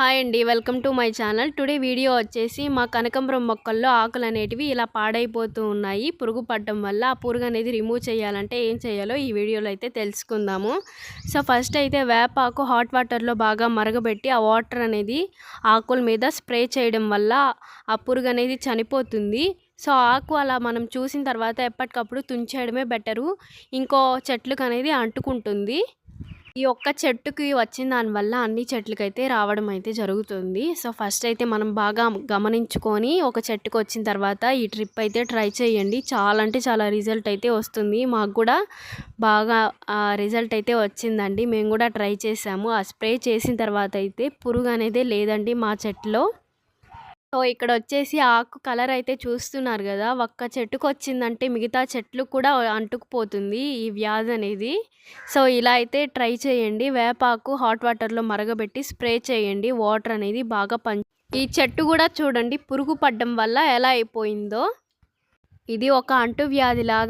Hi అండి welcome to my channel. Today video వచ్చేసి మా కనకంబరం మొక్కల్లో ఆకులు అనేటివి ఇలా పాడైపోతూ ఉన్నాయి. పురుగు పడడం వల్ల ఆ పురుగు అనేది రిమూవ్ చేయాలంటే ఏం చేయాలో ఈ వీడియోలో అయితే తెలుసుకుందాము. సో ఫస్ట్ అయితే వేపాకు హాట్ వాటర్లో బాగా మరగబెట్టి ఆ వాటర్ అనేది ఆకుల మీద స్ప్రే చేయడం వల్ల ఆ పురుగు అనేది చనిపోతుంది. సో ఆకు అలా మనం చూసిన తర్వాత ఎప్పటికప్పుడు తుంచేయడమే బెటరు. ఇంకో చెట్లకు అనేది అంటుకుంటుంది. ఈ ఒక్క చెట్టుకి వచ్చిన దానివల్ల అన్ని చెట్లకైతే రావడం అయితే జరుగుతుంది. సో ఫస్ట్ అయితే మనం బాగా గమనించుకొని ఒక చెట్టుకు వచ్చిన తర్వాత ఈ ట్రిప్ అయితే ట్రై చేయండి. చాలా అంటే చాలా రిజల్ట్ అయితే వస్తుంది. మాకు కూడా బాగా రిజల్ట్ అయితే వచ్చిందండి. మేము కూడా ట్రై చేసాము. ఆ స్ప్రే చేసిన తర్వాత అయితే పురుగు అనేది లేదండి మా చెట్టులో. సో ఇక్కడ వచ్చేసి ఆకు కలర్ అయితే చూస్తున్నారు కదా ఒక్క చెట్టుకు వచ్చిందంటే మిగతా చెట్లు కూడా అంటుకుపోతుంది ఈ వ్యాధి అనేది. సో ఇలా అయితే ట్రై చేయండి. వేపాకు హాట్ వాటర్లో మరగబెట్టి స్ప్రే చేయండి. వాటర్ అనేది బాగా పం ఈ చెట్టు కూడా చూడండి పురుగు పడ్డం వల్ల ఎలా అయిపోయిందో. ఇది ఒక అంటువ్యాధి లాగా